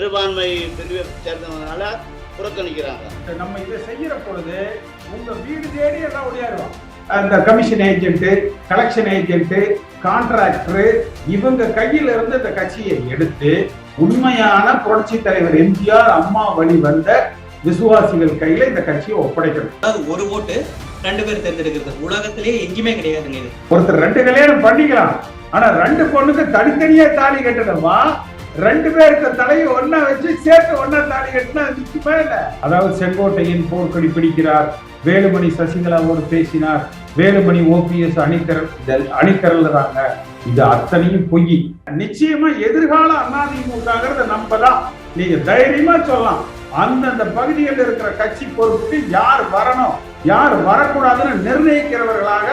சிறுபான்மை பிரிவை சேர்ந்தவங்கனால புறக்கணிக்கிறாங்க. நம்ம இதை செய்யற பொழுது உங்க வீடு தேடி எல்லாம் ஓடியாருவோம் அந்த commission agent collection agent contractor இவங்க கையில இருந்து இந்த கட்சியை எடுத்து உண்மையான புரட்சி தலைவர் எம்ஜிஆர் அம்மா வழி வந்த விசுவாசிகள் கையில இந்த கட்சியை ஒப்படைக்கணும். அதாவது ஒரு ஓட்டு ரெண்டு பேர் தேர்ந்தெடுக்கிறது. உலகத்திலேயே எங்கேயுமே கிடையாதுங்க இது. ஒருத்தர் ரெண்டு கல்யாணம் பண்ணிக்கலாம். ஆனா ரெண்டு பொண்ணுக்கு தனித்தனியா தாலி கட்டணுமா? ரெண்டு பேருக்கு தலையை ஒண்ணா வச்சு சேர்த்து ஒண்ணா தாலி கட்டினா நிச்சயமா இல்ல. அதாவது செங்கோட்டையின் போர்க்கொடி பிடிக்கிறார் வேலுமணி சசிகலாவோடு பேசினார் வேலுமணி ஓபிஎஸ் அணிதிரள் அணிதிரள்றாங்க இது அத்தனையும் பொய். நிச்சயமா எதிர்கால அதிமுகங்கிறத நம்ம தான் நீங்க தைரியமா சொல்லலாம். அந்தந்த பகுதியில் இருக்கிற கட்சி பொறுப்புக்கு யார் வரணும் யார் வரக்கூடாதுன்னு நிர்ணயிக்கிறவர்களாக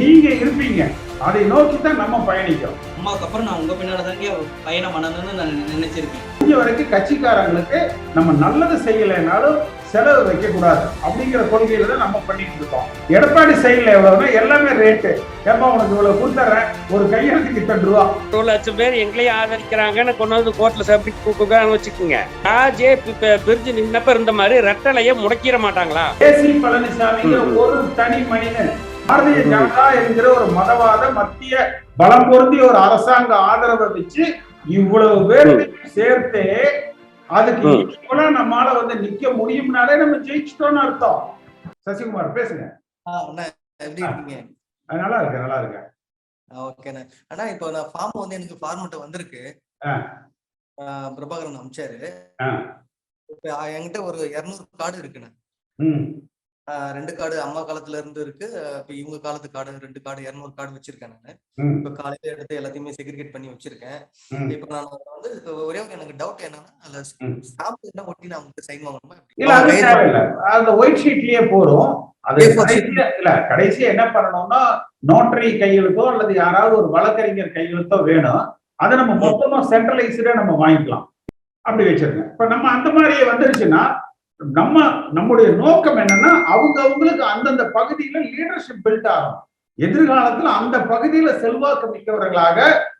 நீங்க இருப்பீங்க. அதை நோக்கி தான் நம்ம பயணிக்கிறோம். அம்மாவுக்கு அப்புறம் நான் உங்க பின்னாடி தாங்க பயணம் பண்ணணும்னு நான் நினைச்சிருக்கேன். முடிஞ்ச வரைக்கும் கட்சிக்காரங்களுக்கு நம்ம நல்லது செய்யலைனாலும் செலவு வைக்க கூடாது அப்படிங்கிற கொள்கையில தான் நம்ம பண்ணிட்டு இருக்கோம். எடப்பாடி சைடுல எவ்வளவுனா எல்லாமே ரேட்டு ஏப்பா உனக்கு இவ்வளவு கொடுத்துறேன் ஒரு கையெழுத்துக்கு இத்தனை ரூபா. ஒரு லட்சம் பேர் எங்களையும் ஆதரிக்கிறாங்கன்னு கொண்டு வந்து கோர்ட்ல சப்டி கொடுக்குறான்னு வச்சுக்கோங்க. ராஜே பிரிஞ்சு நின்னப்ப இருந்த மாதிரி ரெட்டலைய முடக்கிட மாட்டாங்களா? ஏசி பழனிசாமிங்கிற ஒரு தனி மனிதன் பாரதிய ஜனதா என்கிற ஒரு மதவாத மத்திய பலம் பொருந்திய ஒரு அரசாங்க ஆதரவை வச்சு இவ்வளவு பேருக்கு சேர்த்தே அதுக்கு. ஈக்குவலா நம்மால வந்து நிக்க முடியும்னாலே நம்ம ஜெயிச்சிட்டோம்னு அர்த்தம். சசிகுமார் பேசுங்க. நல்லா இருக்கு நல்லா இருக்கு ஓகேண்ணா அண்ணா. இப்போ நான் ஃபார்ம் வந்து எனக்கு ஃபார்மெட் வந்திருக்கு. பிரபாகரன் அமிச்சாரு. என்கிட்ட ஒரு இரநூறு கார்டு இருக்குண்ணே. ரெண்டு கார்டு அம்மா காலத்துல இருந்து இருக்கு. இப்போ இவங்க காலத்து கார்டு ரெண்டு கார்டு இரநூறு கார்டு வச்சிருக்கேன் நான். இப்போ காலையில எடுத்து எல்லாத்தையுமே செக்ரிகேட் பண்ணி வச்சிருக்கேன். இப்போ நான் வந்து ஒரே ஒரு எனக்கு டவுட் என்னன்னா அதுல. ஸ்டாம்ப் என்ன ஒட்டி நான் உங்களுக்கு சைன் வாங்கணுமா? அந்த ஒயிட் ஷீட்லயே போறோம் அது A4 sheet. கடைசியா இல்ல கடைசியா என்ன பண்ணணும்னா நோட்டரி கையெழுத்தோ அல்லது யாராவது ஒரு வழக்கறிஞர் கையெழுத்தோ வேணும். அதை நம்ம மொத்தமா சென்ட்ரலைஸ்டா நம்ம வாங்கிக்கலாம். அப்படி வச்சிருங்க இப்ப நம்ம அந்த மாதிரியே வந்துருச்சுன்னா நம்ம நம்முடைய நோக்கம் என்னன்னா அவங்க அவங்களுக்கு அந்தந்த பகுதியில லீடர்ஷிப் பில்ட் ஆகும் எதிர்காலத்துல அந்த பகுதியில செல்வாக்கு மிக்கவர்களாக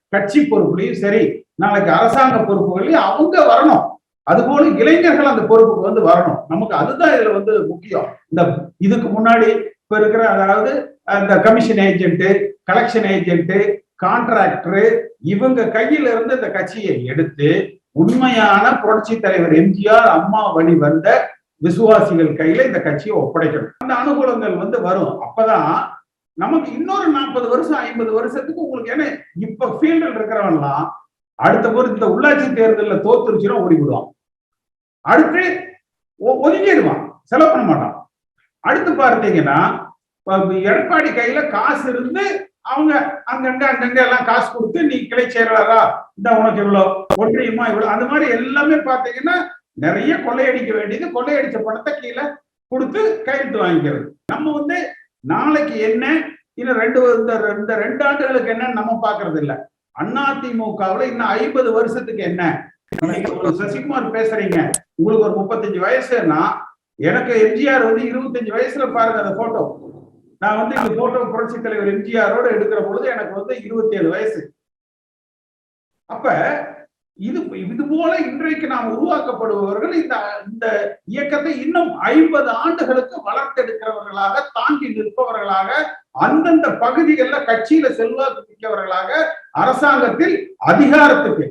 கட்சி பொறுப்புலையும் சரி நாளைக்கு அரசாங்க பொறுப்புகளையும் அவங்க வரணும். அதுபோல இளைஞர்கள் அந்த பொறுப்புக்கு வந்து வரணும். நமக்கு அதுதான் இதுல வந்து முக்கியம். இந்த இதுக்கு முன்னாடி இப்ப இருக்கிற அதாவது அந்த commission agent collection agent contractor இவங்க கையில இருந்து இந்த கட்சியை எடுத்து உண்மையான புரட்சி தலைவர் எம்ஜிஆர் அம்மா வழி வந்த விசுவாசிகள் கையில இந்த கட்சியை ஒப்படைக்கணும். அந்த அனுகூலங்கள் வந்து வரும். அப்பதான் நமக்கு இன்னொரு நாற்பது வருஷம் ஐம்பது வருஷத்துக்கு உங்களுக்கு ஏன்னா இப்ப ஃபீல்டில் இருக்கிறவன்லாம் அடுத்த ஒரு இந்த உள்ளாட்சி தேர்தலில் தோத்துருச்சுன்னா ஓடிவிடுவான். அடுத்து ஒதுங்கிடுவான். செலவு பண்ண மாட்டான். அடுத்து பார்த்தீங்கன்னா எடப்பாடி கையில காசு இருந்து அவங்க அங்கங்க அங்கங்க எல்லாம் காசு கொடுத்து நீ கிளை செயலாளரா? இந்த உனக்கு இவ்வளவு ஒன்றியமா இவ்வளவு அந்த மாதிரி எல்லாமே பார்த்தீங்கன்னா நிறைய கொள்ளையடிக்க வேண்டியது. கொள்ளையடிச்ச பணத்தை கீழே கொடுத்து கையெழுத்து வாங்கிக்கிறது. நம்ம வந்து நாளைக்கு என்ன இன்னும் ரெண்டு இந்த இந்த ரெண்டு ஆண்டுகளுக்கு என்னன்னு நம்ம பாக்குறது இல்ல. அதிமுகவுல இன்னும் ஐம்பது வருஷத்துக்கு என்ன? சசிகுமார் பேசுறீங்க. உங்களுக்கு ஒரு முப்பத்தஞ்சு வயசுன்னா எனக்கு எம்ஜிஆர் வந்து இருபத்தஞ்சு வயசுல பாருங்க அந்த போட்டோ நான் வந்து இந்த போட்டோ புரட்சி தலைவர் எம்ஜிஆரோட எடுக்கிற பொழுது எனக்கு வந்து இருபத்தி ஏழு வயசு. அப்ப இது இது போல இன்றைக்கு நாம் உருவாக்கப்படுபவர்கள் இந்த இந்த இயக்கத்தை இன்னும் ஐம்பது ஆண்டுகளுக்கு வளர்த்தெடுக்கிறவர்களாக தாங்கி நிற்பவர்களாக அந்தந்த பகுதிகளில் கட்சியில செல்வாக்கு மிக்கவர்களாக அரசாங்கத்தில் அதிகாரத்துக்கு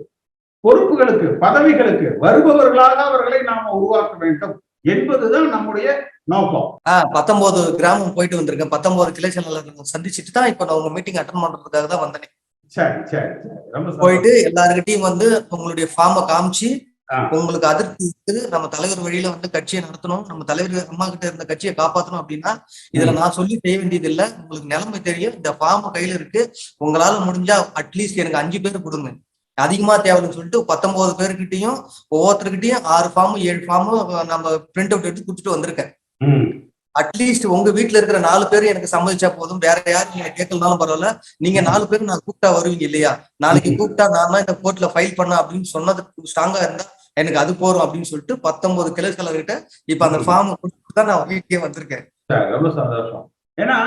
பொறுப்புகளுக்கு பதவிகளுக்கு வருபவர்களாக அவர்களை நாம உருவாக்க வேண்டும். என்பதுதான் நம்முடைய நோக்கம். ஆஹ் பத்தொன்பது கிராமம் போயிட்டு வந்திருக்கேன். பத்தொன்பது கிளை செயலாளர்கள் சந்திச்சுட்டு தான் இப்போ நான் உங்க மீட்டிங் அட்டன் பண்றதுக்காக தான் வந்தேன். சரி சரி சரி. ரொம்ப சந்தோஷம். போயிட்டு எல்லாருக்கிட்டையும் வந்து உங்களுடைய ஃபார்மை காமிச்சு. உங்களுக்கு அதிருப்தி இருக்குது. நம்ம தலைவர் வழியில வந்து கட்சியை நடத்தணும். நம்ம தலைவர் அம்மா கிட்ட இருந்த கட்சியை காப்பாத்தணும் அப்படின்னா இதுல நான் சொல்லி செய்ய வேண்டியது இல்ல. உங்களுக்கு நிலைமை தெரியும். இந்த ஃபார்ம் கையில இருக்கு. உங்களால முடிஞ்சா அட்லீஸ்ட் எனக்கு அஞ்சு பேர் கொடுங்க. அதிகமா தேவைன்னு சொல்லிட்டு பத்தொன்பது பேர்கிட்டயும் ஒவ்வொருத்தருக்கிட்டையும் ஆறு ஃபார்ம் ஏழு ஃபார்ம் நம்ம பிரிண்ட் அவுட் எடுத்து கொடுத்துட்டு வந்திருக்கேன். அட்லீஸ்ட் உங்க வீட்ல இருக்கிற நாலு பேர் எனக்கு சம்மதிச்சா போதும். வேற யாரும் நீங்க கேட்கலனாலும் பரவாயில்ல. நீங்க நாலு பேர் நான் கூப்பிட்டா வருவீங்க இல்லையா? நாளைக்கு கூப்பிட்டா நான் தான் இந்த கோர்ட்ல ஃபைல் பண்ண அப்படின்னு சொன்னது ஸ்ட்ராங்கா இருந்தா எனக்கு அது போறோம் அப்படின்னு சொல்லிட்டு பத்தொன்பது கிளைச்சலர்கிட்ட இப்ப அந்த ஃபார்ம் கொடுத்து தான் நான் வீட்டுக்கே வந்திருக்கேன். ரொம்ப சந்தோஷம். ஏன்னா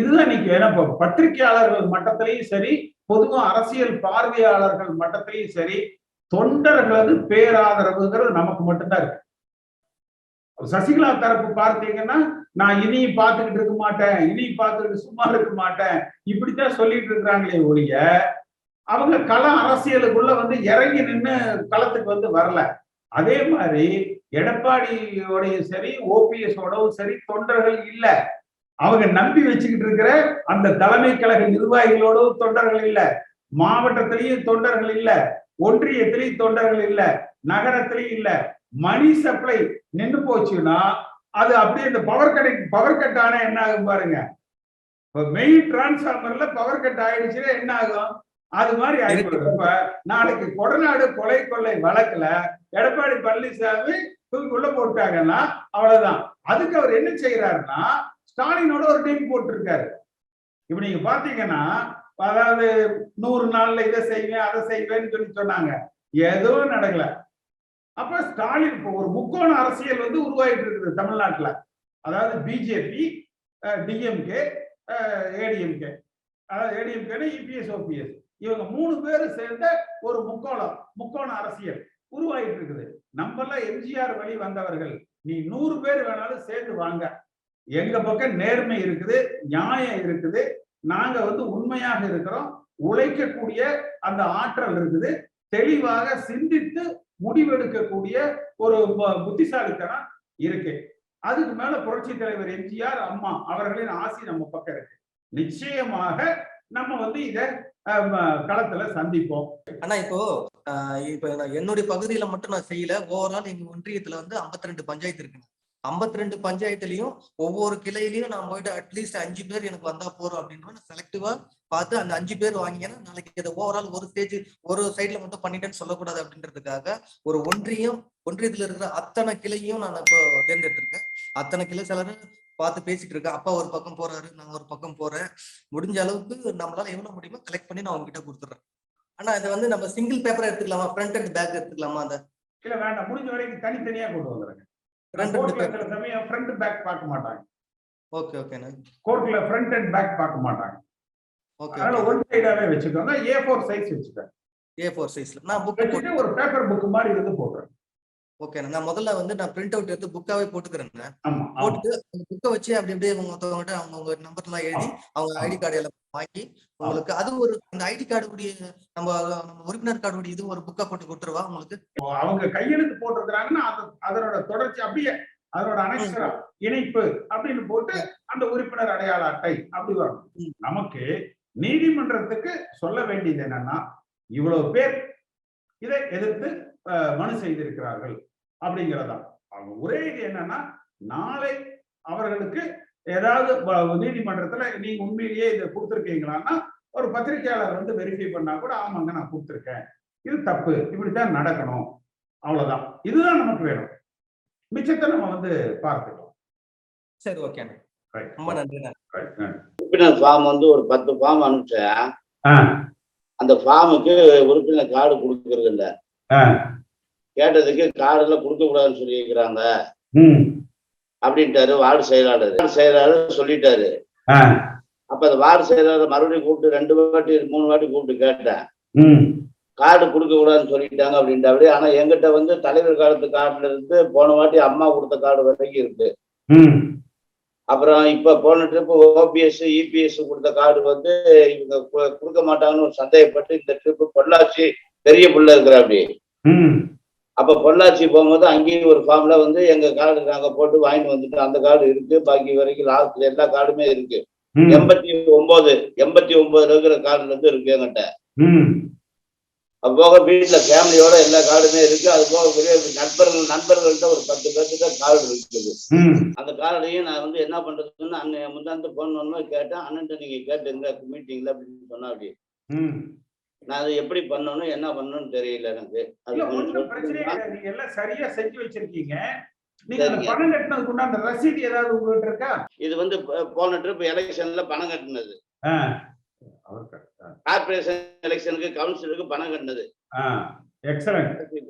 இதுதான் இன்னைக்கு ஏன்னா பத்திரிகையாளர்கள் மட்டத்திலையும் சரி பொதுவா அரசியல் பார்வையாளர்கள் மட்டத்திலையும் சரி தொண்டர்களது பேராதரவுங்கிறது நமக்கு மட்டும்தான் இருக்கு. சசிகலா தரப்பு பார்த்தீங்கன்னா நான் இனி பார்த்துக்கிட்டு இருக்க மாட்டேன் இனி பார்த்துக்கிட்டு சும்மா இருக்க மாட்டேன் இப்படித்தான் சொல்லிட்டு இருக்கிறாங்களே ஒழிய அவங்க கள அரசியலுக்குள்ள வந்து இறங்கி நின்று களத்துக்கு வந்து வரல. அதே மாதிரி எடப்பாடியோடையும் சரி ஓபிஎஸ் ஓடவும் சரி தொண்டர்கள் இல்லை. அவங்க நம்பி வச்சுக்கிட்டு இருக்கிற அந்த தலைமை கழக நிர்வாகிகளோடும் தொண்டர்கள் இல்ல. மாவட்டத்திலையும் தொண்டர்கள் இல்ல. ஒன்றியத்திலையும் தொண்டர்கள் இல்ல. நகரத்திலையும் இல்ல. மணி சப்ளை நின்று போச்சுன்னா அது அப்படியே இந்த பவர் கட் பவர் கட் ஆனா என்ன ஆகும் பாருங்க. மெயின் டிரான்ஸ்பார்மர்ல பவர் கட் ஆயிடுச்சுன்னா என்ன ஆகும்? அது மாதிரி ஆயிடும் இப்ப நாளைக்கு கொடநாடு கொலை கொள்ளை வழக்குல எடப்பாடி பழனிசாமி தூக்கி உள்ள போட்டாங்கன்னா அவ்வளவுதான். அதுக்கு அவர் என்ன செய்யறாருன்னா ஸ்டாலினோட ஒரு டீம் போட்டிருக்காரு. இப்ப நீங்க பாத்தீங்கன்னா அதாவது நூறு நாள்ல இதை செய்வேன் அதை செய்வேன்னு சொல்லி சொன்னாங்க. எதுவும் நடக்கல. அப்ப ஸ்டாலின் இப்போ ஒரு முக்கோண அரசியல் வந்து உருவாயிட்டு இருக்குது தமிழ்நாட்டுல. அதாவது பிஜேபி டிஎம்கே ஏடிஎம்கே அதாவது ஏடிஎம்கேன்னு இபிஎஸ் ஓபிஎஸ் இவங்க மூணு பேரும் சேர்ந்த ஒரு முக்கோணம் முக்கோண அரசியல் உருவாயிட்டு இருக்குது. நம்மெல்லாம் எம்ஜிஆர் வழி வந்தவர்கள் நீ நூறு பேர் வேணாலும் சேர்ந்து வாங்க. எங்க பக்கம் நேர்மை இருக்குது நியாயம் இருக்குது நாங்க வந்து உண்மையாக இருக்கிறோம் உழைக்கக்கூடிய அந்த ஆற்றல் இருக்குது தெளிவாக சிந்தித்து முடிவெடுக்கக்கூடிய ஒரு புத்திசாலித்தனம் இருக்கு. அதுக்கு மேல புரட்சி தலைவர் எம்ஜிஆர் அம்மா அவர்களின் ஆசி நம்ம பக்கம் இருக்கு. நிச்சயமாக நம்ம வந்து இத களத்துல சந்திப்போம். ஆனா இப்போ இப்ப என்னுடைய பகுதியில மட்டும் நான் செய்யல ஓவரால் எங்க ஒன்றியத்துல வந்து 52 ரெண்டு பஞ்சாயத்து இருக்குங்க. 52 ரெண்டு பஞ்சாயத்துலயும் ஒவ்வொரு கிளையிலயும் நான் போயிட்டு அட்லீஸ்ட் அஞ்சு பேர் எனக்கு வந்தா போறோம் அப்படின்னு நான் செலக்டிவா பார்த்து அந்த அஞ்சு பேர் வாங்கினா நாளைக்கு இதை ஓவரால் ஒரு ஸ்டேஜ் ஒரு சைட்ல மட்டும் பண்ணிட்டேன்னு சொல்லக்கூடாது அப்படின்றதுக்காக ஒரு ஒன்றியம் ஒன்றியத்துல இருக்கிற அத்தனை கிளையும் நான் இப்போ தேர்ந்தெடுத்திருக்கேன். அத்தனை கிளை சிலர் பார்த்து பேசிட்டு இருக்கேன். அப்பா ஒரு பக்கம் போறாரு நான் ஒரு பக்கம் போறேன். முடிஞ்ச அளவுக்கு நம்மளால எவ்வளவு முடியுமோ கலெக்ட் பண்ணி நான் உங்ககிட்ட கொடுத்துறேன் ஆனா இதை வந்து நம்ம சிங்கிள் பேப்பரா எடுத்துக்கலாமா? ஃப்ரண்ட் அண்ட் பேக் எடுத்துக்கலாமா? அந்த இல்ல வேண்டாம். முடிஞ்ச வரைக்கும் தனித்தனியா கொண்டு வந்துருங்க. ரெண்டு சமயம் ஃப்ரண்ட் பேக் பார்க்க மாட்டாங்க. ஓகே ஓகேண்ணா கோர்ட்ல ஃப்ரண்ட் அண்ட் பேக் பார்க்க மாட்டாங்க. ஓகே அதனால ஒன் சைடாவே வச்சுக்கோங்க. ஏ ஃபோர் சைஸ் வச்சுக்கோங்க. ஏ ஃபோர் சைஸ்ல நான் புக் ஒரு பேப்பர் புக் மாதிரி இருந்து போடுறேன். ஓகேண்ணா நான் முதல்ல வந்து நான் பிரிண்ட் அவுட் எடுத்து புக்காவே. போட்டுட்டு அந்த புக்கை வச்சு அப்படி அப்படியே மொத்தவங்கிட்ட அவங்க உங்க நம்பர்லாம் எழுதி அவங்க ஐடி கார்டு எல்லாம் வாங்கி உங்களுக்கு அது ஒரு அந்த ஐடி கார்டு உடைய நம்ம நம்ம உறுப்பினர் கார்டு இது ஒரு புக்கா போட்டு கொடுத்துருவா உங்களுக்கு? அவங்க கையெழுத்து போட்டிருக்கிறாங்கன்னா அது அதனோட தொடர்ச்சி அப்படியே அதனோட அனெக்சரா இணைப்பு அப்படின்னு போட்டு அந்த உறுப்பினர் அடையாள அட்டை அப்படி வரும். நமக்கு நீதிமன்றத்துக்கு சொல்ல வேண்டியது என்னன்னா இவ்வளவு பேர் இதை எதிர்த்து மனு செய்திருக்கிறார்கள் அப்படிங்கிறதா அவங்க ஒரே இது என்னன்னா நாளை அவர்களுக்கு ஏதாவது நீதிமன்றத்துல நீங்க உண்மையிலேயே இதை கொடுத்துருக்கீங்களான்னா ஒரு பத்திரிகையாளர் வந்து வெரிஃபை பண்ணா கூட ஆமாங்க நான் கொடுத்துருக்கேன். இது தப்பு. இப்படித்தான் நடக்கணும். அவ்வளவுதான். இதுதான் நமக்கு வேணும். மிச்சத்தை நம்ம வந்து பார்த்துக்கலாம். சரி Right. ரொம்ப. நன்றி. உறுப்பினர் ஃபார்ம் வந்து ஒரு பத்து ஃபார்ம் அனுப்பிச்சேன். அந்த ஃபார்முக்கு உறுப்பினர் கார்டு கொடுக்கறது இல்ல. கேட்டதுக்கு கார்டுல கொடுக்க கூடாதுன்னு சொல்லியிருக்கிறாங்க அப்படின்ட்டாரு வார்டு செயலாளர். வார்டு செயலாளர் சொல்லிட்டாரு. அப்ப அந்த வார்டு செயலாளர் மறுபடியும் கூப்பிட்டு ரெண்டு வாட்டி மூணு வாட்டி கூப்பிட்டு கேட்டேன். கார்டு கொடுக்க கூடாதுன்னு சொல்லிட்டாங்க அப்படின்ட்டு ஆனா எங்கிட்ட வந்து தலைவர் காலத்து கார்டுல இருந்து போன வாட்டி அம்மா கொடுத்த கார்டு வரைக்கும் இருக்கு. அப்புறம் இப்ப போன ட்ரிப் ஓபிஎஸ் இபிஎஸ் கொடுத்த கார்டு வந்து இவங்க கொடுக்க மாட்டாங்கன்னு ஒரு சந்தேகப்பட்டு இந்த ட்ரிப் பொள்ளாச்சி பெரிய புள்ள இருக்கிற அப்படி அப்ப பொள்ளாச்சி போகும்போது அங்கேயும் ஒரு ஃபார்ம்ல வந்து எங்க கார்டு நாங்க போட்டு வாங்கிட்டு வந்துட்டு அந்த கார்டு இருக்கு. பாக்கி வரைக்கும் லாஸ்ட்ல எல்லா கார்டுமே இருக்கு. எண்பத்தி ஒன்பது எண்பத்தி ஒன்பதுல இருக்கிற கார்டுல இருந்து இருக்கு என்கிட்ட. அது போக வீட்டுல ஃபேமிலியோட எல்லா கார்டுமே இருக்கு. அது போக பெரிய நண்பர்கள் நண்பர்கள்ட்ட ஒரு பத்து பேர்த்துட்ட கார்டு இருக்குது. அந்த கார்டையும் நான் வந்து என்ன பண்றதுன்னு அண்ணன் முந்தாந்து போன் கேட்டேன். அண்ணன்ட்ட நீங்க கேட்டுங்க மீட்டிங்ல அப்படின்னு சொன்னா அப்படி. நான் அதை எப்படி பண்ணணும் என்ன பண்ணணும்னு தெரியல எனக்கு. அது எல்லாம் சரியா செஞ்சு வச்சிருக்கீங்க. பணம் கட்டினதுக்கு உண்டான ரசீது ஏதாவது உங்ககிட்ட இருக்கா? இது வந்து போன ட்ரிப் எலெக்ஷன்ல பணம் கட்டினது. கார்பரேஷன் எலெக்ஷனுக்கு கவுன்சிலுக்கு பணம் கட்டினது.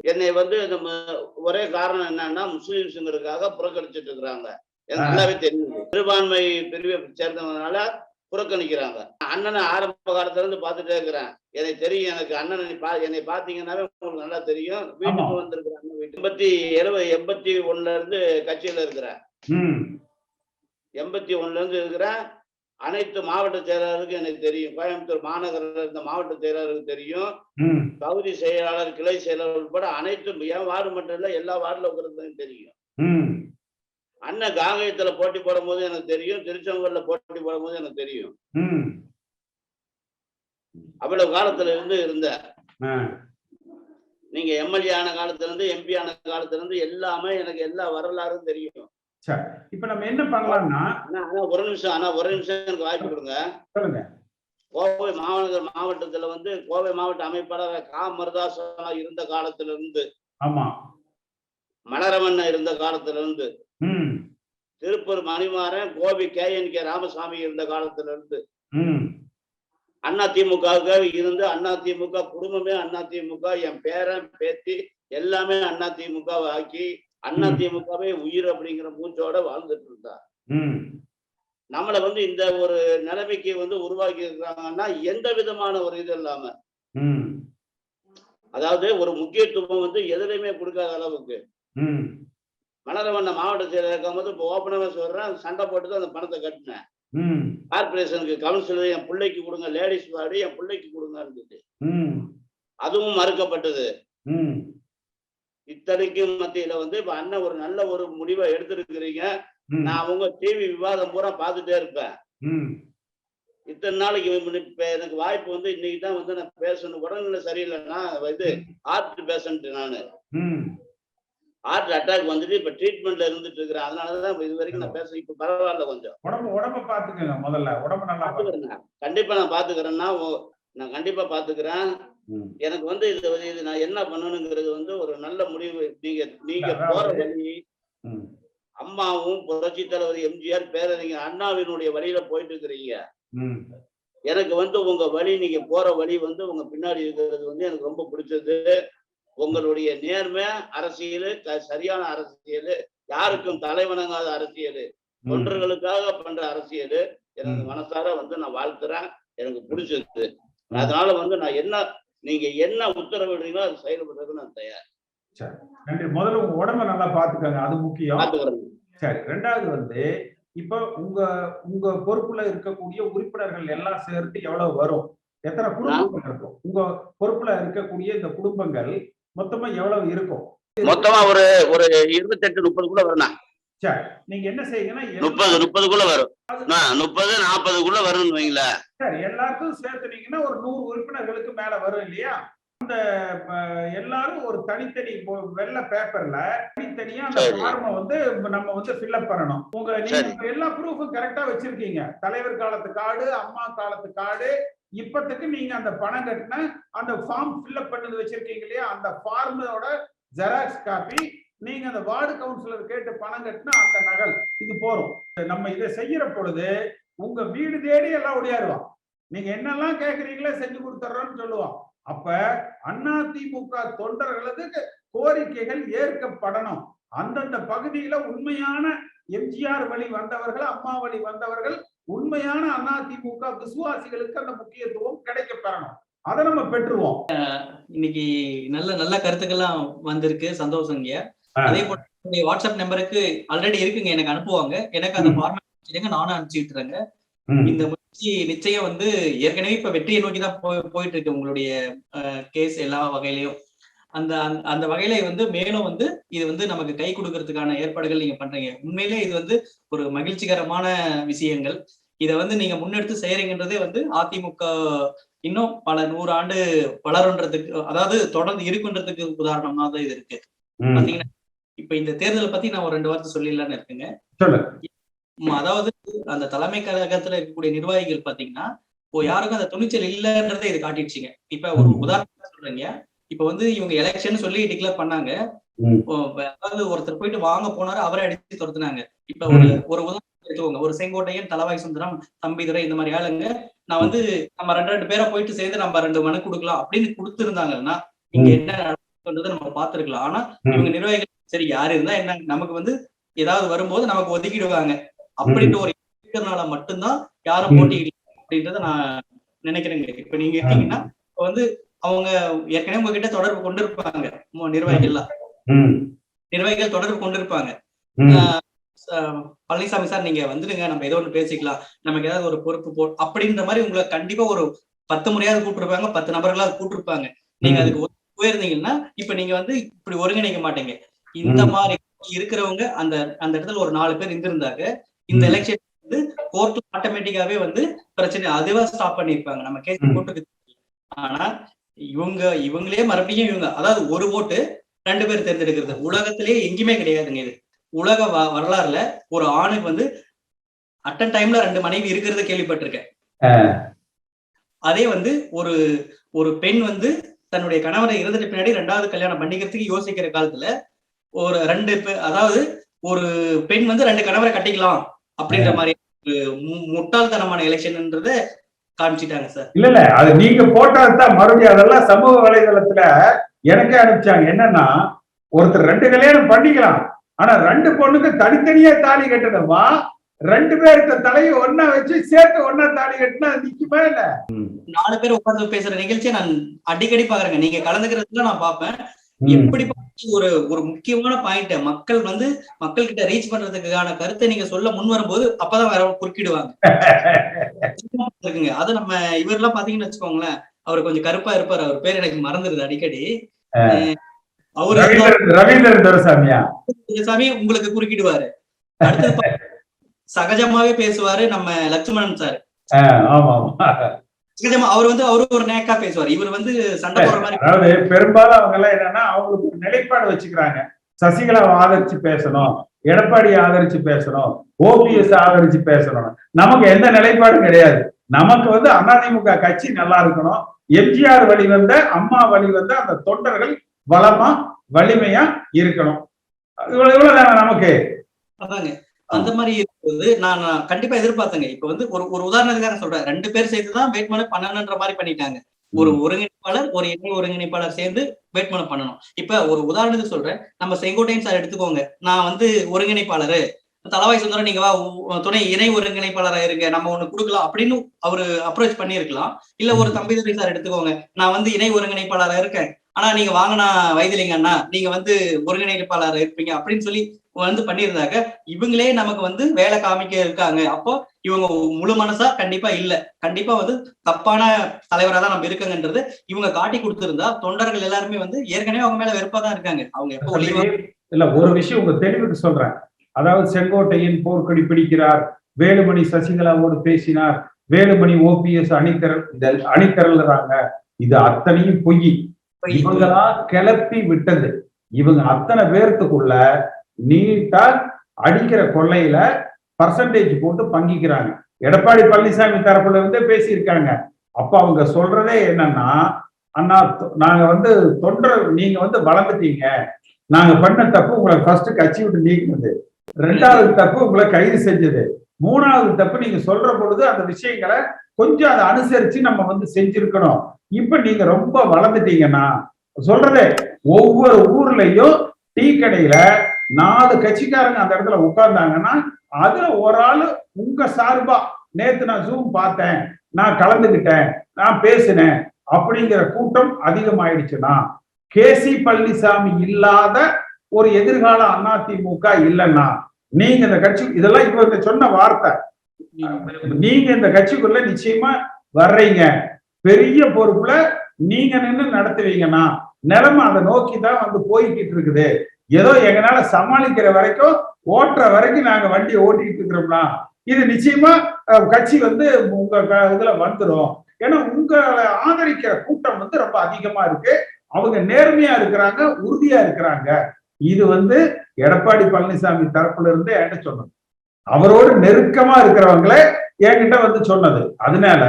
என்னை வந்து நம்ம ஒரே காரணம் என்னன்னா முஸ்லிம்ஸுங்கிறதுக்காக புறக்கணிச்சிட்டு இருக்கிறாங்க. எனக்கு ஆ. நல்லாவே தெரியுது. சிறுபான்மை பிரிவை சேர்ந்தவங்கனால புறக்கணிக்கிறாங்க. அண்ணனை ஆரம்ப காலத்துல இருந்து பார்த்துட்டே இருக்கிறேன். என்னை தெரியும்? எனக்கு அண்ணன் பா என்னை பார்த்தீங்கன்னாவே உங்களுக்கு நல்லா தெரியும். வீட்டுக்கு அண்ணன் வீட்டு எண்பத்தி எழுபது எண்பத்தி ஒண்ணுல இருந்து கட்சியில இருக்கிறேன். எண்பத்தி ஒண்ணுல இருந்து இருக்கிறேன் அனைத்து மாவட்ட செயலாளருக்கும் எனக்கு தெரியும். கோயம்புத்தூர் மாநகரில் இருந்த மாவட்ட செயலாளருக்கு தெரியும். பகுதி செயலாளர் கிளை செயலாளர் உட்பட அனைத்தும் என் வார்டு மட்டும் இல்ல எல்லா வார்டுல இருக்கிறதுக்கும் தெரியும். அண்ணன் காங்கயத்துல போட்டி போடும் போது எனக்கு தெரியும். திருச்செங்கோல்ல போட்டி போடும் போது எனக்கு தெரியும். அவ்வளவு காலத்துல இருந்து இருந்த ஆ. நீங்க எம்எல்ஏ ஆன காலத்துல இருந்து எம்பி ஆன காலத்துல இருந்து எல்லாமே எனக்கு எல்லா வரலாறும் தெரியும். இப்ப நம்ம என்ன பண்ணலாம்னா ஆனா ஒரு நிமிஷம் ஆனா ஒரு நிமிஷம் எனக்கு வாய்ப்பு கொடுங்க. கோவை மாநகர் மாவட்டத்துல வந்து கோவை மாவட்ட அமைப்பாளர் கா. மருதாசனா இருந்த காலத்துல இருந்து ஆமா. மலரவண்ண இருந்த காலத்துல இருந்து Tiruppur Manimaran Gobi K. N. K. Ramasamy இருந்த காலத்துல இருந்து அண்ணா திமுகவுக்கு இருந்து அண்ணா திமுக குடும்பமே அண்ணா திமுக என் பேரன் பேத்தி எல்லாமே அண்ணா திமுக ஆக்கி அண்ணா. திமுகவே உயிர் அப்படிங்கிற மூச்சோட வாழ்ந்துட்டு இருந்தா நம்மளை வந்து இந்த ஒரு நிலைமைக்கு வந்து உருவாக்கி இருக்காங்கன்னா எந்த விதமான ஒரு இது இல்லாம. அதாவது ஒரு முக்கியத்துவம் வந்து எதுலையுமே கொடுக்காத அளவுக்கு. மலரவண்ண மாவட்ட செயலர் இருக்கும்போது இப்போ ஓப்பனாக சொல்றேன் சண்டை போட்டு தான் அந்த பணத்தை கட்டினேன். கார்பரேஷனுக்கு கவுன்சிலர் என் பிள்ளைக்கு கொடுங்க லேடிஸ் வார்டு என் பிள்ளைக்கு கொடுங்கன்னு ம். அதுவும் மறுக்கப்பட்டது. இத்தனைக்கும் மத்தியில வந்து இப்ப அண்ணன் ஒரு நல்ல ஒரு முடிவை எடுத்திருக்கிறீங்க. நான் உங்க டிவி விவாதம் பூரா பார்த்துட்டே இருப்பேன். இத்தனை நாளைக்கு எனக்கு வாய்ப்பு வந்து இன்னைக்கு தான் வந்து நான் பேசணும். உடல்நிலை சரியில்லைன்னா இது ஹார்ட் பேஷண்ட் நானு. ஹார்ட் அட்டாக் வந்துட்டு இப்ப ட்ரீட்மெண்ட்ல இருந்துட்டு இருக்கிறேன். அதனாலதான் இது வரைக்கும் நான் பேச இப்ப பரவாயில்ல கொஞ்சம். உடம்பு உடம்ப பாத்துக்கங்க முதல்ல. உடம்ப நல்லா பாத்துக்கிறேன் கண்டிப்பா நான் பாத்துக்கிறேன்னா நான் கண்டிப்பா பாத்துக்கிறேன். எனக்கு வந்து இது இது நான் என்ன பண்ணணுங்கிறது வந்து ஒரு நல்ல முடிவு. நீங்க நீங்க போற வழி அம்மாவும் புரட்சி தலைவர் எம்ஜிஆர் பேரறிஞர் அண்ணாவினுடைய வழியில போயிட்டு இருக்கிறீங்க எனக்கு வந்து உங்க வழி நீங்க போற வழி வந்து உங்க பின்னாடி இருக்கிறது வந்து எனக்கு ரொம்ப பிடிச்சது. உங்களுடைய நேர்மை அரசியல் சரியான அரசியல் யாருக்கும் தலைவணங்காத அரசியல். தொண்டர்களுக்காக பண்ற அரசியல் எனக்கு. மனசார வந்து நான் வாழ்த்துறேன். எனக்கு பிடிச்சது அதனால வந்து நான் என்ன நீங்க என்ன உத்தரவிடுறீங்களோ அது செயல்படுறதுக்கு நான் தயார். நன்றி. முதல்ல உங்க உடம்ப நல்லா பாத்துக்கங்க. அது முக்கியம். சரி. ரெண்டாவது வந்து இப்ப உங்க உங்க பொறுப்புல இருக்கக்கூடிய உறுப்பினர்கள் எல்லாம் சேர்த்து எவ்வளவு வரும்? எத்தனை குடும்பங்கள் இருக்கும்? உங்க பொறுப்புல இருக்கக்கூடிய இந்த குடும்பங்கள் மொத்தமா எவ்வளவு இருக்கும்? மொத்தமா ஒரு ஒரு இருபத்தெட்டு முப்பதுக்குள்ள வரணும் சரி நீங்க என்ன செய்யுங்கன்னா முப்பது முப்பதுக்குள்ள வரும். முப்பது நாற்பதுக்குள்ள வரும்னு வைங்களேன் சரி எல்லாருக்கும் சேர்த்துனீங்கன்னா ஒரு நூறு உறுப்பினர்களுக்கு மேல வரும் இல்லையா? அந்த எல்லாரும் ஒரு தனித்தனி வெள்ளை பேப்பர்ல தனித்தனியா அந்த. ஃபார்மை வந்து நம்ம வந்து ஃபில்அப் பண்ணணும். உங்க நீங்க எல்லா ப்ரூஃபும் கரெக்டா வச்சிருக்கீங்க. தலைவர் காலத்து கார்டு அம்மா காலத்து கார்டு இப்பத்துக்கு நீங்க அந்த பணம் கட்டின அந்த ஃபார்ம் ஃபில்அப் பண்ணது வச்சிருக்கீங்க இல்லையா? அந்த ஃபார்மோட ஜெராக்ஸ் காப்பி நீங்க அந்த வார்டு கவுன்சிலர் கேட்டு பணம் கட்டினா அந்த நகல் இது போறோம். நம்ம இதை செய்யற பொழுது உங்க வீடு தேடி எல்லாம் ஒடியாருவான். நீங்க என்னெல்லாம் கேக்குறீங்களோ செஞ்சு கொடுத்துட்றோம்னு சொல்லுவான். அப்ப அண்ணா திமுக தொண்டர்களது கோரிக்கைகள் ஏற்கப்படணும். அந்தந்த பகுதியில உண்மையான எம்ஜிஆர் வழி வந்தவர்கள் அம்மா வழி வந்தவர்கள் உண்மையான அண்ணா திமுக விசுவாசிகளுக்கு அந்த முக்கியத்துவம் கிடைக்க பெறணும் அதை நம்ம பெற்றுருவோம். இன்னைக்கு நல்ல நல்ல கருத்துக்கள்லாம் வந்திருக்கு. சந்தோஷங்க. அதே போல உங்களுடைய வாட்ஸ்அப் நம்பருக்கு ஆல்ரெடி இருக்குங்க. எனக்கு அனுப்புவாங்க. எனக்கு அந்த. ஃபார்மேட் நானும் அனுப்பிச்சு விட்டுறேங்க. இந்த முயற்சி நிச்சயம் வந்து ஏற்கனவே இப்ப வெற்றியை நோக்கி தான் போய் போயிட்டு இருக்கு உங்களுடைய கேஸ் எல்லா வகையிலயும். அந்த அந்த- அந்த வகையில வந்து மேலும் வந்து இது வந்து நமக்கு கை கொடுக்கறதுக்கான ஏற்பாடுகள் நீங்க பண்றீங்க. உண்மையிலே இது வந்து ஒரு மகிழ்ச்சிகரமான விஷயங்கள். இதை வந்து நீங்க முன்னெடுத்து செய்யறீங்கன்றதே வந்து அதிமுக இன்னும் பல நூறு ஆண்டு வளருன்றதுக்கு அதாவது தொடர்ந்து இருக்குன்றதுக்கு உதாரணமா தான் இது இருக்கு. பாத்தீங்கன்னா இப்ப இந்த தேர்தலை பத்தி நான் ஒரு ரெண்டு வார்த்தை சொல்லிடலாம்னு இருக்குங்க. அதாவது அந்த தலைமை கழகத்துல இருக்கக்கூடிய நிர்வாகிகள் பாத்தீங்கன்னா இப்போ யாருக்கும் அந்த துணிச்சல் இல்லைன்றதை இது காட்டிடுச்சுங்க. இப்ப ஒரு. உதாரணம் சொல்றீங்க. இப்ப வந்து இவங்க எலெக்ஷன் சொல்லி டிக்ளேர் பண்ணாங்க. அதாவது ஒருத்தர் போயிட்டு வாங்க போனாரு அவரை அடிச்சு துரத்துனாங்க. இப்ப ஒரு ஒரு உதாரணம் எடுத்துக்கோங்க. ஒரு செங்கோட்டையன் தலவாய் சுந்தரம் தம்பிதுரை இந்த மாதிரி ஆளுங்க நான் வந்து நம்ம ரெண்டு ரெண்டு பேரை போயிட்டு சேர்ந்து நம்ம ரெண்டு மனு கொடுக்கலாம் அப்படின்னு கொடுத்திருந்தாங்கன்னா இங்க என்ன நடக்குன்றதை நம்ம பார்த்திருக்கலாம். ஆனா. இவங்க நிர்வாகிகள் சரி யாரு இருந்தா என்ன நமக்கு வந்து ஏதாவது வரும்போது நமக்கு ஒதுக்கிடுவாங்க. அப்படின்ற ஒரு இருக்கிறனால மட்டும்தான் யாரும் ம். போட்டியிடல அப்படின்றத நான் நினைக்கிறேங்க. இப்ப நீங்க இருக்கீங்கன்னா வந்து அவங்க ஏற்கனவே உங்ககிட்ட தொடர்பு கொண்டிருப்பாங்க. நிர்வாகிகள்லாம். நிர்வாகிகள் தொடர்பு கொண்டிருப்பாங்க. பழனிசாமி சார் நீங்க வந்துடுங்க. நம்ம ஏதோ ஒண்ணு பேசிக்கலாம். நமக்கு ஏதாவது ஒரு பொறுப்பு போ அப்படின்ற மாதிரி உங்களை கண்டிப்பா ஒரு பத்து முறையாவது கூப்பிட்டுருப்பாங்க. பத்து நபர்களாவது கூப்பிட்டுருப்பாங்க. நீங்க. அதுக்கு போயிருந்தீங்கன்னா இப்ப நீங்க வந்து இப்படி ஒருங்கிணைக்க மாட்டீங்க. இந்த. மாதிரி இருக்கிறவங்க அந்த அந்த இடத்துல ஒரு நாலு பேர் இருந்திருந்தாங்க இந்த. எலெக்ஷன் வந்து கோர்ட் ஆட்டோமேட்டிக்காவே வந்து பிரச்சனை அதுவா ஸ்டாப் பண்ணிருப்பாங்க. நம்ம கேஸ். கோர்ட்டுக்கு ஆனா இவங்க இவங்களே மறுபடியும் இவங்க. அதாவது ஒரு ஓட்டு ரெண்டு பேர் தேர்ந்தெடுக்கிறது. உலகத்திலேயே எங்கேயுமே கிடையாதுங்க இது. உலக வரலாறுல ஒரு ஆணுக்கு வந்து அட்டன் டைம்ல ரெண்டு மனைவி இருக்கிறத கேள்விப்பட்டிருக்கேன். அதே வந்து ஒரு ஒரு பெண் வந்து தன்னுடைய கணவரை இறந்துட்ட பின்னாடி ரெண்டாவது கல்யாணம் பண்ணிக்கிறதுக்கு யோசிக்கிற காலத்துல ஒரு ரெண்டு அதாவது ஒரு பெண் வந்து ரெண்டு கணவரை கட்டிக்கலாம் அப்படின்ற மாதிரி முட்டாள்தனமான எலெக்ஷன்ன்றத காமிச்சிட்டாங்க சார். இல்ல இல்ல அது நீங்க போட்டதுதான் மறுபடியும் அதெல்லாம் சமூக வலைதளத்துல எனக்கே அனுப்பிச்சாங்க. என்னன்னா ஒருத்தர் ரெண்டு கல்யாணம் பண்ணிக்கலாம். ஆனா ரெண்டு பொண்ணுக்கு தனித்தனியா தாலி கட்டணுமா? ரெண்டு பேருக்கு தலையை ஒன்னா வச்சு சேர்த்து ஒன்னா தாலி கட்டினா நிக்குமா இல்ல? நாலு பேர் உட்கார்ந்து பேசுற நிகழ்ச்சியை நான் அடிக்கடி பாக்குறேங்க நீங்க கலந்துக்கிறதுல நான் பார்ப்பேன். ம். எப்படி ஒரு ஒரு முக்கியமான பாயிண்ட் மக்கள் வந்து மக்கள் கிட்ட ரீச் பண்றதுக்கான கருத்தை நீங்க சொல்ல முன் வரும்போது அப்பதான் வேற குறுக்கிடுவாங்க. அது நம்ம இவரெல்லாம் பாத்தீங்கன்னு வச்சுக்கோங்களேன் அவர் கொஞ்சம் கருப்பா இருப்பாரு. அவர் பேர் எனக்கு மறந்துருது அடிக்கடி. அவரு ரவீந்திரன் சாமி உங்களுக்கு குறுக்கிடுவாரு. சகஜமாவே பேசுவாரு நம்ம லட்சுமணன் சார். அவர் வந்து அவரு ஒரு நேக்கா பேசுவார். இவர் வந்து சண்டை போடுற மாதிரி அதாவது பெரும்பாலும் அவங்க எல்லாம் என்னன்னா அவங்களுக்கு ஒரு நிலைப்பாடு வச்சுக்கிறாங்க. சசிகலாவை ஆதரிச்சு பேசணும். எடப்பாடி ஆதரிச்சு பேசணும். ஓபிஎஸ் ஆதரிச்சு பேசணும். நமக்கு எந்த நிலைப்பாடும் கிடையாது. நமக்கு வந்து அதிமுக கட்சி நல்லா இருக்கணும். எம்ஜிஆர் வழி வந்த அம்மா வழி வந்த அந்த தொண்டர்கள் பலமா வலிமையா இருக்கணும். இவ்வளவு நமக்கு? அதாங்க. அந்த மாதிரி இருக்கும்போது நான் கண்டிப்பா எதிர்பார்த்தேங்க. இப்ப வந்து ஒரு ஒரு உதாரணத்துக்காக சொல்றேன். ரெண்டு பேர் சேர்த்துதான் வேட்புமனு பண்ணணுன்ற மாதிரி பண்ணிட்டாங்க. ஒரு ஒருங்கிணைப்பாளர் ஒரு இணை ஒருங்கிணைப்பாளர் சேர்ந்து வேட்புமனு பண்ணணும். இப்ப ஒரு உதாரணத்துக்கு சொல்றேன். நம்ம செங்கோட்டையன் சார் எடுத்துக்கோங்க. நான் வந்து ஒருங்கிணைப்பாளரு. தலவாய் சுந்தரம் நீங்க வா துணை இணை ஒருங்கிணைப்பாளரா இருங்க. நம்ம ஒண்ணு கொடுக்கலாம் அப்படின்னு அவரு அப்ரோச் பண்ணியிருக்கலாம். இல்ல ஒரு தம்பிதுரை சார் எடுத்துக்கோங்க. நான் வந்து இணை ஒருங்கிணைப்பாளரா இருக்கேன். ஆனா நீங்க வாங்கினா வைத்திலிங்க அண்ணா நீங்க வந்து ஒருங்கிணைப்பாளர் இருப்பீங்க அப்படின்னு சொல்லி வந்து பண்ணியிருந்தாங்க இவங்களே நமக்கு வந்து வேலை காமிக்க இருக்காங்க. அப்போ இவங்க முழு மனசா கண்டிப்பா இல்ல. கண்டிப்பா வந்து தப்பான தலைவரா தான் நம்ம இருக்கங்கன்றது இவங்க காட்டி கொடுத்திருந்தா தொண்டர்கள் எல்லாருமே வந்து ஏற்கனவே அவங்க மேல வெறுப்பா தான் இருக்காங்க. அவங்க எப்போ இல்ல ஒரு விஷயம் உங்க தெளிவுக்கு சொல்றேன். அதாவது செங்கோட்டையின் போர்க்கொடி பிடிக்கிறார் வேலுமணி சசிகலாவோடு பேசினார் வேலுமணி ஓபிஎஸ் அணிதிரள் இந்த அணிதிரள்றாங்க இது அத்தனையும் பொய். இவங்களா கிளப்பி விட்டது. இவங்க அத்தனை பேர்த்துக்குள்ள நீட்டா அடிக்கிற கொள்ளையில பர்சன்டேஜ் போட்டு பங்கிக்கிறாங்க. எடப்பாடி பழனிசாமி தரப்புல இருந்தே பேசியிருக்காங்க. அப்ப அவங்க சொல்றதே என்னன்னா அண்ணா நாங்க வந்து தொண்டர் நீங்க வந்து வளர்ந்துட்டீங்க. நாங்க பண்ண தப்பு உங்களை ஃபர்ஸ்ட் கட்சி விட்டு நீக்கினது. ரெண்டாவது தப்பு உங்களை கைது செஞ்சது. மூணாவது தப்பு நீங்க சொல்ற பொழுது அந்த விஷயங்களை கொஞ்சம் அதை அனுசரிச்சு நம்ம வந்து செஞ்சிருக்கணும். இப்ப நீங்க ரொம்ப வளர்ந்துட்டீங்கன்னா சொல்றதே ஒவ்வொரு ஊர்லயும் டீ கடையில நாலு கட்சிக்காரங்க அந்த இடத்துல உட்கார்ந்தாங்கன்னா அதுல ஒரு ஆளு உங்க சார்பா நேத்து நான் ஜூம் பார்த்தேன் நான் கலந்துக்கிட்டேன் நான் பேசினேன் அப்படிங்கிற கூட்டம் அதிகமாயிடுச்சுன்னா கே சி பழனிசாமி இல்லாத ஒரு எதிர்கால அதிமுக இல்லைன்னா நீங்க இந்த கட்சி இதெல்லாம் இவங்க சொன்ன வார்த்தை. நீங்க இந்த கட்சிக்குள்ள நிச்சயமா வர்றீங்க. பெரிய பொறுப்புல நீங்க நின்று நடத்துவீங்கன்னா நிலைமை அதை நோக்கி தான் வந்து போய்கிட்டு இருக்குது. ஏதோ எங்களால சமாளிக்கிற வரைக்கும் ஓட்டுற வரைக்கும் நாங்க வண்டியை ஓட்டிக்கிட்டு இருக்கிறோம்னா இது நிச்சயமா கட்சி வந்து உங்க க- இதுல வந்துடும் ஏன்னா உங்களை ஆதரிக்கிற கூட்டம் வந்து ரொம்ப அதிகமா இருக்கு. அவங்க நேர்மையா இருக்கிறாங்க உறுதியா இருக்கிறாங்க. இது வந்து எடப்பாடி பழனிசாமி தரப்புல இருந்து என்கிட்ட சொன்னது. அவரோடு நெருக்கமா இருக்கிறவங்களே என்கிட்ட வந்து சொன்னது. அதனால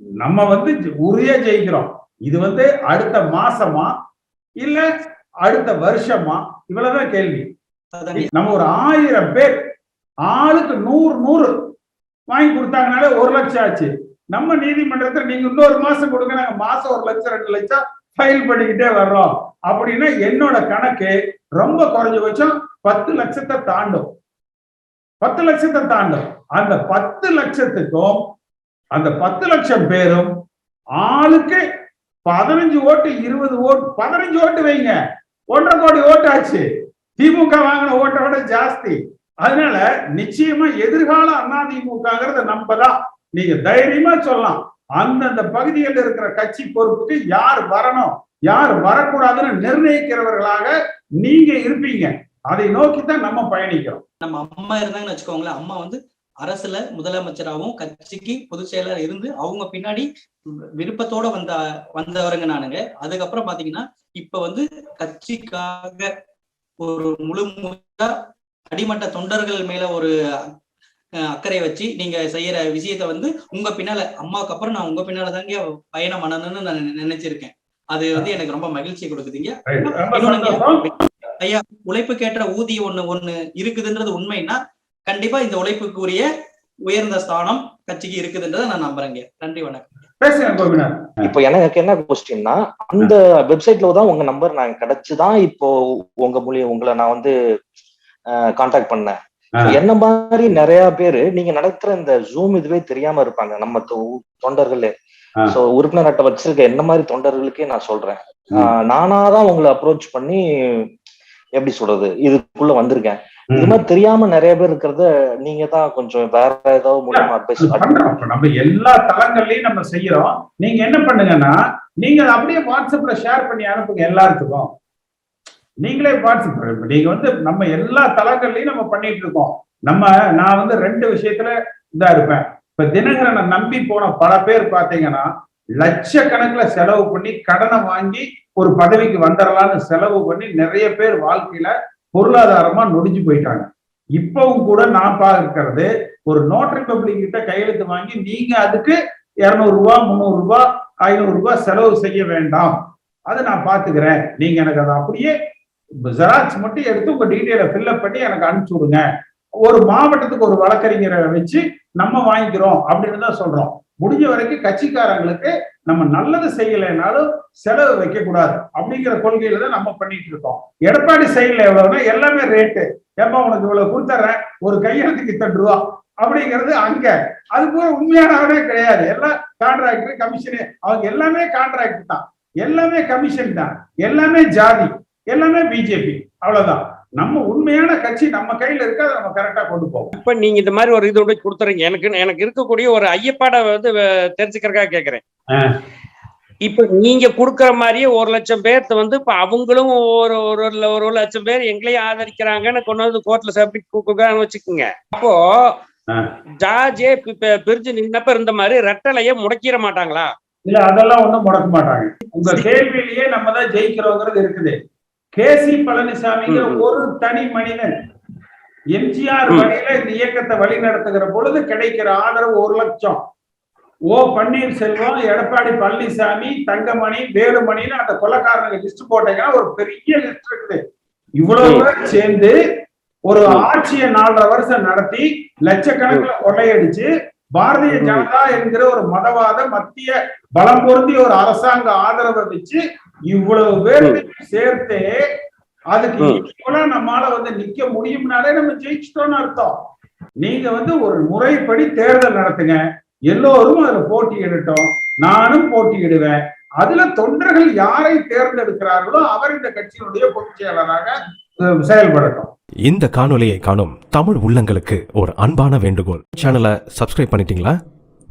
நம்ம வந்து உறுதியா ஜெயிக்கிறோம். இது வந்து அடுத்த மாசமா இல்ல அடுத்த வருஷமா? இவ்வளவுதான் கேள்வி. நம்ம ஒரு ஆயிரம் பேர் ஆளுக்கு நூறு நூறு வாங்கி கொடுத்தாங்கனாலே ஒரு லட்சம் ஆச்சு. நம்ம நீதிமன்றத்துல நீங்க இன்னொரு மாசம் கொடுங்க நாங்க மாசம் ஒரு லட்சம் ரெண்டு லட்சம் ஃபைல் பண்ணிக்கிட்டே வர்றோம். அப்படின்னா என்னோட கணக்கு ரொம்ப குறைஞ்சபட்சம் பத்து லட்சத்தை தாண்டும். பத்து லட்சத்தை தாண்டும். அந்த பத்து லட்சத்துக்கும் அந்த பத்து லட்சம் பேரும் ஆளுக்கு பதினஞ்சு ஓட்டு இருபது ஓட்டு பதினஞ்சு ஓட்டு வைங்க. ஒன்றரை கோடி ஓட்டு ஆச்சு. திமுக வாங்கின ஓட்டை விட ஜாஸ்தி. அதனால நிச்சயமா எதிர்கால அதிமுகங்கிறத நம்ம தான் நீங்க தைரியமா சொல்லலாம். அந்தந்த பகுதியில் இருக்கிற கட்சி பொறுப்புக்கு யார் வரணும்? யார் வரக்கூடாதுன்னு நிர்ணயிக்கிறவர்களாக நீங்க இருப்பீங்க. அதை நோக்கி தான் நம்ம பயணிக்கிறோம். நம்ம அம்மா இருந்தாங்கன்னு வச்சுக்கோங்களேன். அம்மா வந்து அரசுல முதலமைச்சராகவும் கட்சிக்கு பொதுச் செயலர் இருந்து அவங்க பின்னாடி விருப்பத்தோட வந்த வந்தவருங்க நானுங்க. அதுக்கப்புறம் பாத்தீங்கன்னா இப்ப வந்து கட்சிக்காக ஒரு முழு முழுதா அடிமட்ட தொண்டர்கள் மேல ஒரு அக்கறை வச்சு நீங்க செய்யற விஷயத்த வந்து உங்க பின்னால அம்மாவுக்கு அப்புறம் நான் உங்க பின்னால தாங்க பயணம் பண்ணணும்னு நான் நினைச்சிருக்கேன். அது வந்து எனக்கு ரொம்ப மகிழ்ச்சி கொடுக்குதுங்க. ஐயா உழைப்புக்கேற்ற ஊதியம் ஒண்ணு ஒண்ணு இருக்குதுன்றது உண்மைன்னா கண்டிப்பா இந்த உழைப்புக்குரிய உயர்ந்த ஸ்தானம் கட்சிக்கு இருக்குதுன்றதை நான் நம்புறேங்க. நன்றி வணக்கம். இப்போ எனக்கு என்ன கொஸ்டின்னா அந்த வெப்சைட்ல தான் உங்க நம்பர் நான் கிடைச்சுதான் இப்போ உங்க மூலியம் உங்களை நான் வந்து காண்டாக்ட் பண்ணேன். என்ன மாதிரி நிறைய பேரு நீங்க நடத்துற இந்த ஜூம் இதுவே தெரியாம இருப்பாங்க. நம்ம தொ- தொண்டர்களே. சோ உறுப்பினர் அட்டை வச்சிருக்க என்ன மாதிரி தொண்டர்களுக்கே நான் சொல்றேன். நானாதான் உங்களை அப்ரோச் பண்ணி எப்படி சொல்றது இதுக்குள்ள வந்திருக்கேன். இது மாதிரி தெரியாம நிறைய பேர் இருக்கிறத நீங்க தான் கொஞ்சம் வேற ஏதாவது மூலியமா அட்வைஸ் நம்ம எல்லா தளங்கள்லயும் நம்ம செய்யறோம். நீங்க என்ன பண்ணுங்கன்னா நீங்க அப்படியே வாட்ஸ்அப்ல ஷேர் பண்ணி அனுப்புங்க எல்லாத்துக்கும் நீங்களே வாட்ஸ்அப் நீங்க வந்து நம்ம எல்லா தளங்கள்லயும் நம்ம பண்ணிட்டு இருக்கோம். நம்ம நான் வந்து ரெண்டு விஷயத்துல இதா இருப்பேன். இப்ப தினகரனை நம்பி போன பல பேர் பாத்தீங்கன்னா லட்சக்கணக்குல செலவு பண்ணி கடனை வாங்கி ஒரு பதவிக்கு வந்துடலாம்னு செலவு பண்ணி நிறைய பேர் வாழ்க்கையில பொருளாதாரமா நொடிஞ்சு போயிட்டாங்க. இப்பவும் கூட நான் பார்க்கறது ஒரு நோட்டரி பப்ளிக் கிட்ட கையெழுத்து வாங்கி நீங்க அதுக்கு இருநூறு ரூபா முந்நூறு ரூபாய் ஐநூறு ரூபாய் செலவு செய்ய வேண்டாம். அதை நான் பாத்துக்கிறேன் நீங்க எனக்கு அதை அப்படியே ஜெராக்ஸ் மட்டும் எடுத்து உங்க டீட்டெயிலை ஃபில்அப் பண்ணி எனக்கு அனுப்பிச்சு விடுங்க. ஒரு மாவட்டத்துக்கு ஒரு வழக்கறிஞரை வச்சு நம்ம வாங்கிக்கிறோம் அப்படின்னு தான் சொல்றோம். முடிஞ்ச வரைக்கும் கட்சிக்காரங்களுக்கு நம்ம நல்லது செய்யலைனாலும் செலவு வைக்க கூடாது அப்படிங்கிற கொள்கையில தான் நம்ம பண்ணிட்டு இருக்கோம். எடப்பாடி சைடுல எவ்வளவுன்னா எல்லாமே ரேட்டு ஏப்பா உனக்கு இவ்வளவு கொடுத்துறேன் ஒரு கையெழுத்துக்கு இத்தனை ரூபா அப்படிங்கிறது அங்க. அது போல உண்மையானவனே கிடையாது. எல்லாம் கான்ட்ராக்டர் கமிஷனு அவங்க எல்லாமே கான்ட்ராக்ட் தான். எல்லாமே கமிஷன் தான். எல்லாமே ஜாதி. எல்லாமே பிஜேபி அவ்வளவுதான். நம்ம உண்மையான கட்சி நம்ம கையில இருக்கு அதை நம்ம கரெக்டா கொண்டு போவோம். இப்ப நீங்க இந்த மாதிரி ஒரு இதோட கொடுத்துறீங்க. எனக்கு எனக்கு இருக்கக்கூடிய ஒரு ஐயப்பாடை வந்து தெரிஞ்சுக்கிறதுக்காக கேக்குறேன். இப்ப நீங்க கொடுக்குற மாதிரியே ஒரு லட்சம் பேர்த்த வந்து இப்ப அவங்களும் ஒரு ஒரு ஒரு லட்சம் பேர் எங்களையும் ஆதரிக்கிறாங்கன்னு கொண்டு வந்து கோர்ட்ல சப்மிட் கொடுக்குறான்னு வச்சுக்கோங்க. அப்போ பி- பிரிஞ்சு நின்னப்ப இருந்த மாதிரி ரெட்டலைய முடக்கிட மாட்டாங்களா? இல்ல அதெல்லாம் ஒண்ணும் முடக்க மாட்டாங்க. உங்க கேள்வியிலேயே நம்ம தான் ஜெயிக்கிறோங்கிறது இருக்குது. கே சி பழனிசாமிங்கிற ம். ஒரு தனி மனிதன் எம்ஜிஆர். வழியில இந்த இயக்கத்தை வழி நடத்துகிற பொழுது கிடைக்கிற ஆதரவு ஒரு லட்சம் ஓ பன்னீர்செல்வம் எடப்பாடி பழனிசாமி தங்கமணி வேலுமணின்னு அந்த கொள்ளக்காரனுக்கு லிஸ்ட் போட்டீங்கன்னா ஒரு பெரிய லிஸ்ட் இருக்குது இவ்வளவு. பேர் சேர்ந்து ஒரு. ஆட்சியை நாலரை வருஷம் நடத்தி லட்சக்கணக்கில் கொள்ளையடிச்சு பாரதிய. ஜனதா என்கிற ஒரு மதவாத மத்திய பலம் பொருந்திய ஒரு அரசாங்க ஆதரவை வச்சு இவ்வளவு பேர்த்தையும் சேர்த்து அதுக்கு நம்மால வந்து நிக்க முடியும்னாலே நம்ம ஜெயிச்சிட்டோம்னு அர்த்தம். நீங்க வந்து ஒரு முறைப்படி தேர்தல் நடத்துங்க. எல்லோரும் அதுல போட்டியிடட்டும் நானும் போட்டியிடுவேன். அதுல தொண்டர்கள் யாரை தேர்ந்தெடுக்கிறார்களோ அவர் இந்த கட்சியினுடைய பொதுச் செயலராக செயல்படட்டும். இந்த காணொளியை காணும் தமிழ் உள்ளங்களுக்கு ஒரு அன்பான வேண்டுகோள். சேனலை சப்ஸ்கிரைப் பண்ணிட்டீங்களா?